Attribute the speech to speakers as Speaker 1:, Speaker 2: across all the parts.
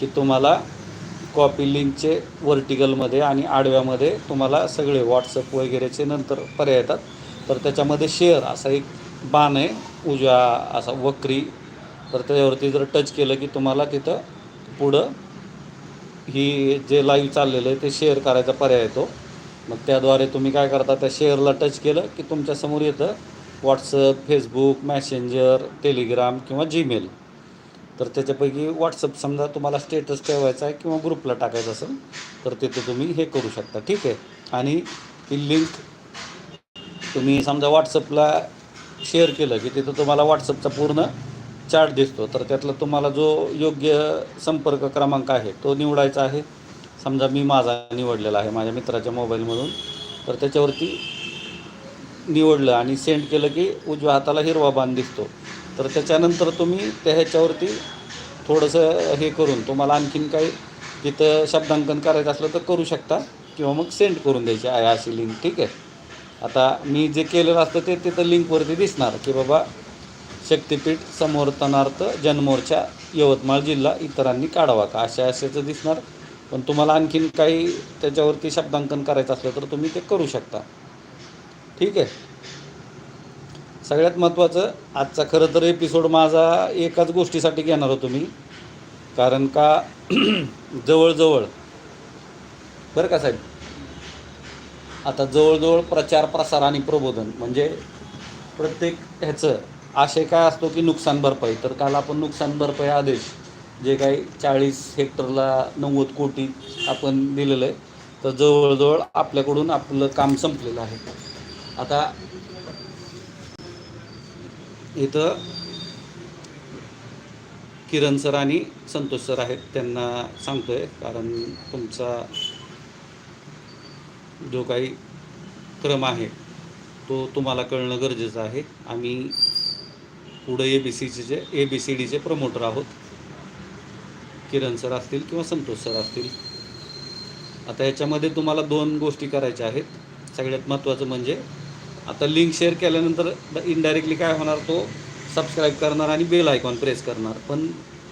Speaker 1: की तुम्हाला कॉपी लिंकचे वर्टिकलमध्ये आणि आडव्यामध्ये तुम्हाला सगळे व्हॉट्सअप वगैरेचे नंतर पर्याय येतात. तर त्याच्यामध्ये शेअर असा एक बाण आहे उजव्या असा वक्री. तर त्याच्यावरती जर टच केलं की तुम्हाला तिथं पुढं ही जे लाईव्ह चाललेलं आहे ते शेअर करायचा पर्याय येतो. मग त्याद्वारे तुम्ही काय करता त्या शेअरला टच केलं की तुमच्यासमोर येतं व्हॉट्सअप फेसबुक मॅसेंजर टेलिग्राम किंवा जीमेल तर त्याच्यापैकी व्हॉट्सअप समजा तुम्हाला स्टेटस ठेवायचा आहे किंवा ग्रुपला टाकायचं असेल तर तिथे तुम्ही हे करू शकता. ठीक आहे? आणि ही लिंक तुम्ही समजा व्हॉट्सअपला शेअर केलं की तिथं तुम्हाला व्हॉट्सअपचा पूर्ण चार्ट दिसतो. तर त्यातला तुम्हाला जो योग्य संपर्क क्रमांक आहे तो निवडायचा आहे. समजा मी माझा निवडलेला आहे माझ्या मित्राच्या मोबाईलमधून तर त्याच्यावरती निवडलं आणि सेंड केलं की उजव्या हाताला हिरवा बाण दिसतो. तर त्याच्यानंतर तुम्ही त्या ह्याच्यावरती थोडंसं हे करून तुम्हाला आणखीन काही तिथं शब्दांकन करायचं असलं तर करू शकता किंवा मग सेंड करून द्यायची आहे अशी लिंक ठीक आहे? आता मी जे केलेलं असतं ते तिथं लिंकवरती दिसणार की बाबा शक्तिपीठ समर्थनार्थ जनमोर्चा यवतमाळ जिल्हा इतरांनी काढावा का? अशा अशाचं दिसणार. पण तुम्हाला आणखीन काही त्याच्यावरती शब्दांकन करायचं असलं तर तुम्ही ते करू शकता. ठीक आहे? सगळ्यात महत्त्वाचं आजचा खरं तर एपिसोड माझा एकाच गोष्टीसाठी घेणार होतो मी कारण का जवळजवळ बरं का साहेब? आता जवळजवळ प्रचार प्रसार आणि प्रबोधन म्हणजे प्रत्येक ह्याचं आशय काय असतो की नुकसान भरपाई. तर काल आपण नुकसान भरपाई आदेश जे काही चाळीस हेक्टरला नव्वद कोटी आपण दिलेलं आहे तर जवळजवळ आपल्याकडून आपलं काम संपलेलं आहे. आता इथं किरण सर आणि संतोष सर आहेत त्यांना सांगतोय कारण तुमचा जो काही क्रम आहे तो तुम्हाला कळणं गरजेचं आहे. आम्ही पुढं ए बी सीचे ए बी सी डीचे प्रमोटर आहोत. किरण सर असतील किंवा संतोष सर असतील. आता याच्यामध्ये तुम्हाला दोन गोष्टी करायच्या आहेत. सगळ्यात महत्त्वाचं म्हणजे आता लिंक शेअर केल्यानंतर इनडायरेक्टली काय होणार तो सबस्क्राईब करणार आणि बेल आयकॉन प्रेस करणार. पण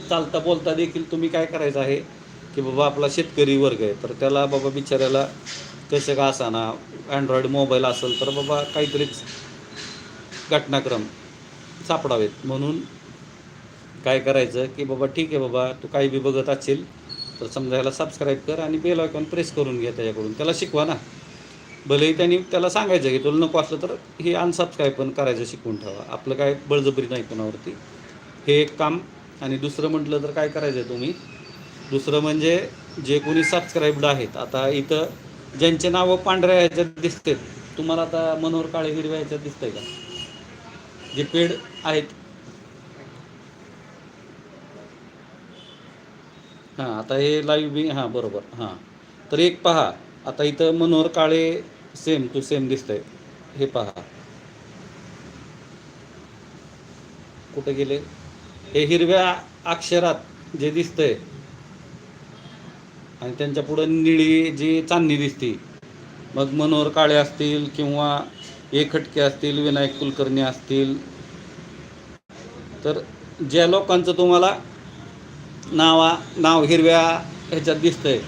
Speaker 1: चालता बोलता देखील तुम्ही काय करायचं आहे की बाबा आपला शेतकरी वर्ग आहे तर त्याला बाबा बिचाऱ्याला कसं का असाना अँड्रॉईड मोबाईल असेल तर बाबा काहीतरीच घटनाक्रम सापडावेत. म्हणून काय करायचं की बाबा ठीक आहे बाबा तू काही बी बघत असेल तर समजा ह्याला सबस्क्राईब कर आणि बेल आयकॉन प्रेस करून घे त्याच्याकडून. त्याला शिकवा ना. भलेही त्यांनी त्याला सांगायचं की तुला नको असलं तर हे अनसबस्क्राईब पण करायचं शिकवून ठेवा. आपलं काय बळजबरी नाही कोणावरती. हे एक काम आणि दुसरं म्हटलं तर काय करायचं आहे तुम्ही? दुसरं म्हणजे जे कोणी सबस्क्राईब्ड आहेत आता इथं ज्यांचे नावं पांढऱ्या ह्याच्यात दिसते तुम्हाला आता मनोहर काळे हिरव्या ह्याच्यात दिसतंय का? जे पेड आहेत. हां आता हे लाईव्ह बी हां बरोबर हां. तर एक पहा आता इथं Manohar Kale same to same दिसतंय हे पहा. कुठे गेले? हे हिरव्या अक्षरात जे दिसतंय आणि त्यांच्या पुढं निळी जी चांदणी दिसते मग मनोहर काळे असतील किंवा एकटके असतील विनायक कुलकर्णी असतील. तर ज्या लोकांचं तुम्हाला नावा नाव हिरव्या ह्याच्यात दिसतंय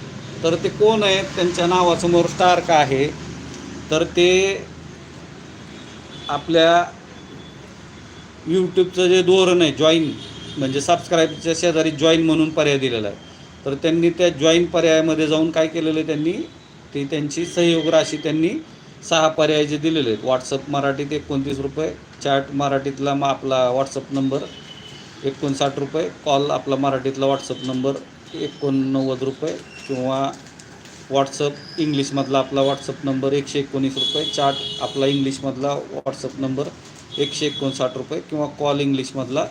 Speaker 1: तर ते कोण आहेत? त्यांच्या नावासमोर स्टार का आहे? तर ते आपल्या यूट्यूबचं जे धोरण आहे जॉईन म्हणजे सबस्क्राईबच्या शेजारी जॉईन म्हणून पर्याय दिलेला आहे. तर त्यांनी त्या जॉईन पर्यायामध्ये जाऊन काय केलेलं आहे त्यांनी? ती त्यांची सहयोग राशी त्यांनी सहा पर्याय जे दिलेले आहेत. व्हॉट्सअप मराठीत एकोणतीस रुपये चॅट मराठीतला मग आपला व्हॉट्सअप नंबर एकोणसाठ रुपये कॉल आपला मराठीतला व्हॉट्सअप नंबर एकोणनव्वद रुपये किंवा व्हॉट्सअप इंग्लिशमधला आपला व्हॉट्सअप नंबर एकशे एकोणीस रुपये चाट आपला इंग्लिशमधला व्हॉट्सअप नंबर एकशे एकोणसाठ रुपये किंवा कॉल इंग्लिशमधला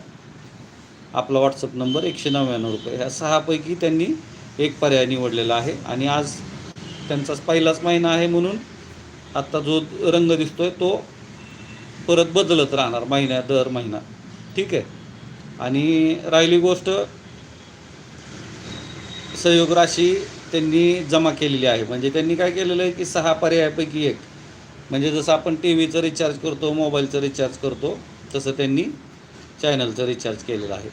Speaker 1: आपला व्हॉट्सअप नंबर एकशे नव्याण्णव रुपये. ह्या सहापैकी त्यांनी एक पर्याय निवडलेला आहे आणि आज त्यांचाच पहिलाच महिना आहे म्हणून आत्ता जो रंग दिसतोय तो परत बदलत राहणार महिन्या दर महिना. ठीक आहे? आणि राहिली गोष्ट सहयोग राशी त्यांनी जमा केलेली आहे. म्हणजे त्यांनी काय केलेलं आहे की सहा पर्यायापैकी एक. म्हणजे जसं आपण टी व्हीचं रिचार्ज करतो मोबाईलचं रिचार्ज करतो तसं त्यांनी चॅनलचं रिचार्ज केलेलं आहे.